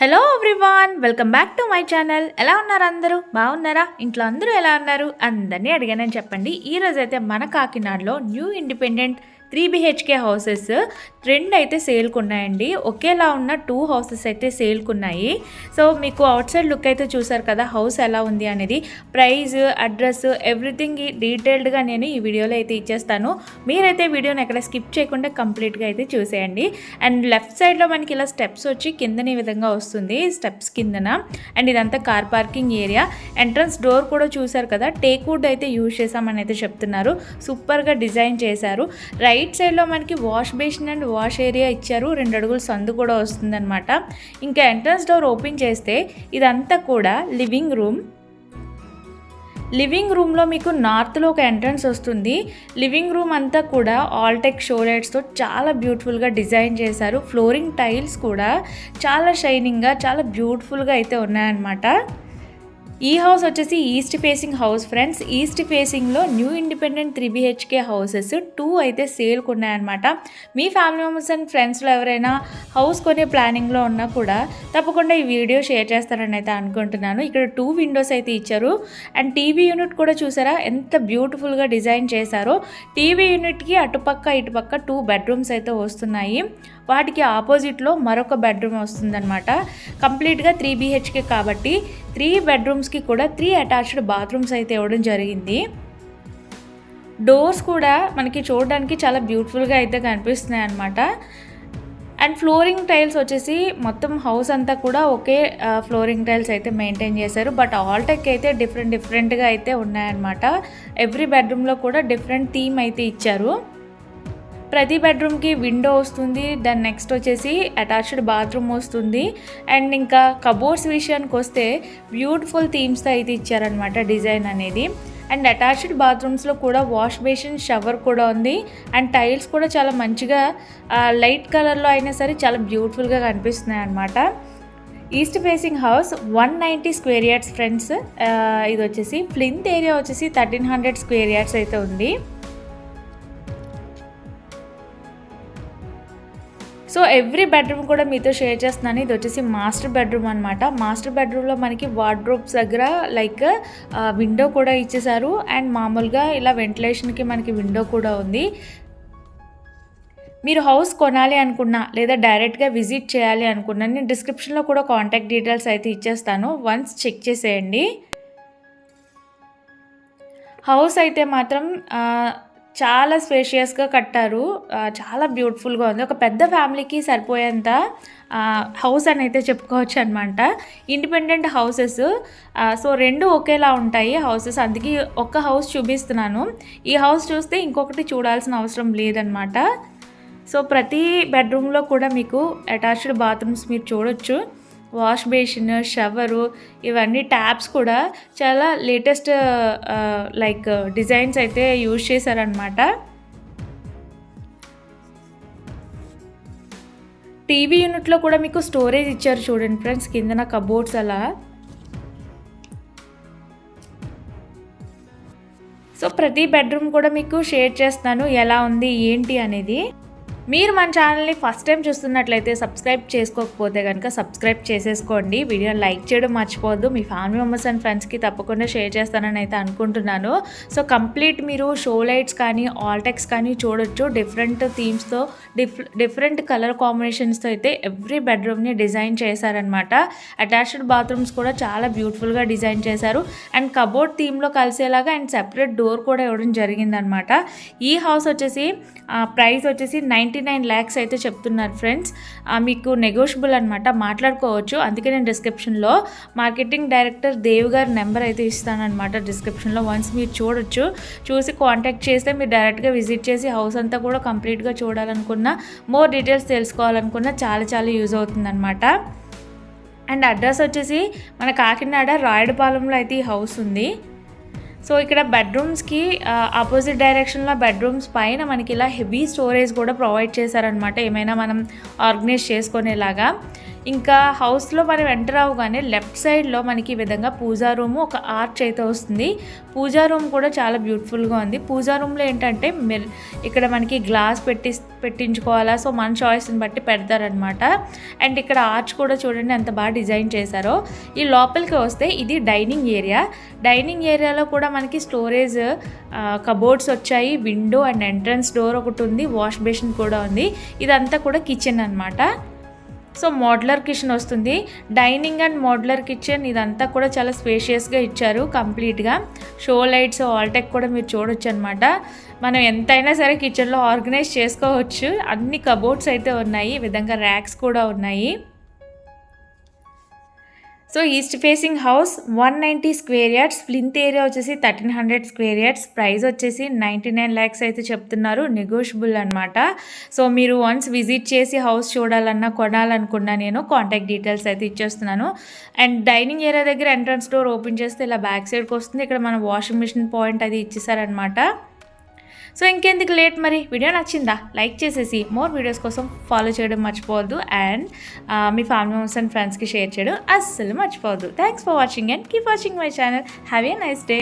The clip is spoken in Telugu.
Hello everyone welcome back to my channel ఎలా ఉన్నారు అందరూ? బాగున్నారా? ఇంట్లో అందరూ ఎలా ఉన్నారు? అందరినీ అడిగానని చెప్పండి. ఈ మన కాకినాడలో new independent three BHK houses trend అయితే సేల్కి ఉన్నాయండి ఒకేలా ఉన్న టూ హౌసెస్ అయితే సేల్కి ఉన్నాయి సో మీకు అవుట్ సైడ్ లుక్ అయితే చూసారు కదా హౌస్ ఎలా ఉంది అనేది ప్రైజ్ అడ్రస్ ఎవ్రీథింగ్ డీటెయిల్డ్గా నేను ఈ వీడియోలో అయితే ఇచ్చేస్తాను. మీరైతే వీడియోని ఎక్కడ స్కిప్ చేయకుండా కంప్లీట్గా అయితే చూసేయండి. అండ్ లెఫ్ట్ సైడ్లో మనకి ఇలా స్టెప్స్ వచ్చి కిందని విధంగా వస్తుంది స్టెప్స్ కిందన. అండ్ ఇదంతా car parking area. Entrance door కూడా చూసారు కదా టేక్ వుడ్ అయితే యూజ్ చేసామని అయితే చెప్తున్నారు. సూపర్గా డిజైన్ చేశారు. రైట్ సైడ్లో మనకి wash basin and wash area ఇచ్చారు. రెండు అడుగులు సందు కూడా వస్తుందన్నమాట. ఇంకా ఎంట్రన్స్ డోర్ ఓపెన్ చేస్తే ఇదంతా కూడా లివింగ్ రూమ్. లివింగ్ రూమ్లో మీకు నార్త్లో ఒక ఎంట్రన్స్ వస్తుంది. లివింగ్ రూమ్ అంతా కూడా ఆల్టెక్ షోలైట్స్తో చాలా బ్యూటిఫుల్గా డిజైన్ చేశారు. ఫ్లోరింగ్ టైల్స్ కూడా చాలా షైనింగ్గా చాలా బ్యూటిఫుల్గా అయితే ఉన్నాయన్నమాట. ఈ హౌస్ వచ్చేసి east facing house friends. East ఫేసింగ్లో new independent three BHK houses too అయితే సేల్కి ఉన్నాయన్నమాట మీ ఫ్యామిలీ మెంబర్స్ అండ్ ఫ్రెండ్స్లో ఎవరైనా హౌస్ కొనే ప్లానింగ్లో ఉన్నా కూడా తప్పకుండా ఈ వీడియో షేర్ చేస్తారని అయితే అనుకుంటున్నాను. ఇక్కడ టూ విండోస్ అయితే ఇచ్చారు. అండ్ టీవీ యూనిట్ కూడా చూసారా? ఎంత బ్యూటిఫుల్గా డిజైన్ చేశారో. టీవీ యూనిట్కి అటుపక్క ఇటుపక్క టూ బెడ్రూమ్స్ అయితే వస్తున్నాయి. వాటికి ఆపోజిట్లో మరొక బెడ్రూమ్ వస్తుందన్నమాట. కంప్లీట్గా త్రీ బీహెచ్కే కాబట్టి త్రీ బెడ్రూమ్స్కి కూడా త్రీ అటాచ్డ్ బాత్రూమ్స్ అయితే ఇవ్వడం జరిగింది. డోర్స్ కూడా మనకి చూడడానికి చాలా బ్యూటిఫుల్గా అయితే కనిపిస్తున్నాయి అనమాట అండ్ ఫ్లోరింగ్ టైల్స్ వచ్చేసి మొత్తం హౌస్ అంతా కూడా ఒకే ఫ్లోరింగ్ టైల్స్ అయితే మెయింటైన్ చేశారు. బట్ ఆల్టెక్ అయితే డిఫరెంట్ డిఫరెంట్గా అయితే ఉన్నాయన్నమాట. ఎవ్రీ బెడ్రూమ్లో కూడా డిఫరెంట్ థీమ్ అయితే ఇచ్చారు. ప్రతి బెడ్రూమ్కి విండో వస్తుంది దాని నెక్స్ట్ వచ్చేసి అటాచ్డ్ బాత్రూమ్ వస్తుంది. అండ్ ఇంకా కబోర్డ్స్ విషయానికి వస్తే బ్యూటిఫుల్ థీమ్స్తో అయితే ఇచ్చారనమాట డిజైన్ అనేది. అండ్ అటాచ్డ్ బాత్రూమ్స్లో కూడా వాష్ బేసిన్ షవర్ కూడా ఉంది. అండ్ టైల్స్ కూడా చాలా మంచిగా లైట్ కలర్లో అయినా సరే చాలా బ్యూటిఫుల్గా కనిపిస్తున్నాయి అనమాట east facing house one ninety square yards friends. ఇది వచ్చేసి ఫ్లింత్ ఏరియా వచ్చేసి థర్టీన్ హండ్రెడ్ స్క్వేర్ యార్డ్స్ అయితే ఉంది. సో ఎవ్రీ బెడ్రూమ్ కూడా మీతో షేర్ చేస్తున్నాను. ఇది వచ్చేసి మాస్టర్ బెడ్రూమ్ అనమాట మాస్టర్ బెడ్రూమ్లో మనకి వార్డ్రోబ్స్ దగ్గర లైక్ విండో కూడా ఇచ్చేసారు అండ్ మామూలుగా ఇలా వెంటిలేషన్కి మనకి విండో కూడా ఉంది. మీరు హౌస్ కొనాలి అనుకున్నా లేదా డైరెక్ట్గా విజిట్ చేయాలి అనుకున్నా నేను డిస్క్రిప్షన్లో కూడా కాంటాక్ట్ డీటెయిల్స్ అయితే ఇచ్చేస్తాను. వన్స్ చెక్ చేసేయండి. హౌస్ అయితే మాత్రం చాలా స్పేషియస్గా కట్టారు. చాలా బ్యూటిఫుల్గా ఉంది. ఒక పెద్ద ఫ్యామిలీకి సరిపోయేంత హౌస్ అని అయితే చెప్పుకోవచ్చు అనమాట ఇండిపెండెంట్ హౌసెస్ సో రెండు ఒకేలా ఉంటాయి హౌసెస్ అందుకే ఒక్క హౌస్ చూపిస్తున్నాను. ఈ హౌస్ చూస్తే ఇంకొకటి చూడాల్సిన అవసరం లేదనమాట సో ప్రతి బెడ్రూమ్లో కూడా మీకు అటాచ్డ్ బాత్రూమ్స్ మీరు చూడొచ్చు. వాష్ బేసిన్ షవరు ఇవన్నీ ట్యాప్స్ కూడా చాలా లేటెస్ట్ లైక్ డిజైన్స్ అయితే యూజ్ చేశారనమాట టీవీ యూనిట్లో కూడా మీకు స్టోరేజ్ ఇచ్చారు చూడండి ఫ్రెండ్స్ కిందన కబోర్డ్స్ అలా. సో ప్రతి బెడ్రూమ్ కూడా మీకు షేర్ చేస్తాను ఎలా ఉంది ఏంటి అనేది. మీరు మన ఛానల్ని ఫస్ట్ టైం చూస్తున్నట్లయితే సబ్స్క్రైబ్ చేసుకోకపోతే కనుక సబ్స్క్రైబ్ చేసేసుకోండి. వీడియోని లైక్ చేయడం మర్చిపోవద్దు. మీ ఫ్యామిలీ మెంబర్స్ అండ్ ఫ్రెండ్స్కి తప్పకుండా షేర్ చేస్తానని అయితే అనుకుంటున్నాను. సో కంప్లీట్ మీరు షో లైట్స్ కానీ ఆల్టెక్స్ కానీ చూడొచ్చు. డిఫరెంట్ థీమ్స్తో డిఫ్ డిఫరెంట్ కలర్ కాంబినేషన్స్తో అయితే ఎవ్రీ బెడ్రూమ్ని డిజైన్ చేశారనమాట అటాచ్డ్ బాత్రూమ్స్ కూడా చాలా బ్యూటిఫుల్గా డిజైన్ చేశారు. అండ్ కబోర్డ్ థీమ్లో కలిసేలాగా అండ్ సెపరేట్ డోర్ కూడా ఇవ్వడం జరిగిందనమాట ఈ హౌస్ వచ్చేసి ప్రైస్ వచ్చేసి నైంటీ నైన్ ల్యాక్స్ అయితే చెప్తున్నారు ఫ్రెండ్స్. మీకు నెగోషియబుల్ అనమాట మాట్లాడుకోవచ్చు. అందుకే నేను డిస్క్రిప్షన్లో మార్కెటింగ్ డైరెక్టర్ దేవ్ గారి నెంబర్ అయితే ఇస్తానమాట డిస్క్రిప్షన్లో వన్స్ మీరు చూడొచ్చు చూసి కాంటాక్ట్ చేస్తే మీరు డైరెక్ట్గా విజిట్ చేసి హౌస్ అంతా కూడా కంప్లీట్గా చూడాలనుకున్నా మోర్ డీటెయిల్స్ తెలుసుకోవాలనుకున్నా చాలా చాలా యూజ్ అవుతుందన్నమాట. అండ్ అడ్రస్ వచ్చేసి మన కాకినాడ రాయడపాలెంలో అయితే ఈ హౌస్ ఉంది. సో ఇక్కడ బెడ్రూమ్స్కి ఆపోజిట్ డైరెక్షన్లో బెడ్రూమ్స్ పైన మనకి ఇలా హెవీ స్టోరేజ్ కూడా ప్రొవైడ్ చేశారనమాట ఏమైనా మనం ఆర్గనైజ్ చేసుకునేలాగా. ఇంకా హౌస్లో మనం ఎంటర్ అవ్వగానే లెఫ్ట్ సైడ్లో మనకి ఈ విధంగా పూజా రూమ్ ఒక ఆర్చ్ అయితే వస్తుంది. పూజా రూమ్ కూడా చాలా బ్యూటిఫుల్గా ఉంది. పూజా రూమ్లో ఏంటంటే మిర్ ఇక్కడ మనకి గ్లాస్ పెట్టి పెట్టించుకోవాలా? సో మన చాయిస్ని బట్టి పెడతారనమాట అండ్ ఇక్కడ ఆర్చ్ కూడా చూడండి ఎంత బాగా డిజైన్ చేశారో. ఈ లోపలికి వస్తే ఇది డైనింగ్ ఏరియా డైనింగ్ ఏరియాలో కూడా మనకి స్టోరేజ్ కబోర్డ్స్ వచ్చాయి. విండో అండ్ ఎంట్రన్స్ డోర్ ఒకటి ఉంది. వాష్ బేసిన్ కూడా ఉంది. ఇదంతా కూడా కిచెన్ అన్నమాట. సో మోడ్లర్ కిచెన్ వస్తుంది. డైనింగ్ అండ్ మోడ్లర్ కిచెన్ ఇదంతా కూడా చాలా స్పేషియస్గా ఇచ్చారు కంప్లీట్గా షో లైట్స్ ఆల్టెక్ కూడా మీరు చూడొచ్చు అనమాట మనం ఎంతైనా సరే కిచెన్లో ఆర్గనైజ్ చేసుకోవచ్చు. అన్ని కబోర్డ్స్ అయితే ఉన్నాయి. ఈ విధంగా ర్యాక్స్ కూడా ఉన్నాయి. So east facing house one ninety square yards plinth area వచ్చేసి thirteen hundred square yards price వచ్చేసి నైంటీ నైన్ ల్యాక్స్ అయితే చెప్తున్నారు నెగోషియబుల్ అనమాట సో మీరు వన్స్ విజిట్ చేసి హౌస్ చూడాలన్నా కొనాలనుకున్నా నేను కాంటాక్ట్ డీటెయిల్స్ అయితే ఇచ్చేస్తున్నాను. అండ్ డైనింగ్ ఏరియా దగ్గర ఎంట్రన్స్ డోర్ ఓపెన్ చేస్తే ఇలా బ్యాక్ సైడ్కి వస్తుంది. ఇక్కడ మన వాషింగ్ మిషన్ పాయింట్ అది ఇచ్చేసారనమాట సో ఇంకెందుకు లేట్ మరి? వీడియో నచ్చిందా? లైక్ చేసేసి మోర్ వీడియోస్ కోసం ఫాలో చేయడం మర్చిపోవద్దు అండ్ మీ ఫ్యామిలీ మెంబర్స్ అండ్ ఫ్రెండ్స్కి షేర్ చేయడం అస్సలు మర్చిపోవద్దు. Thanks for watching and keep watching my channel have a nice day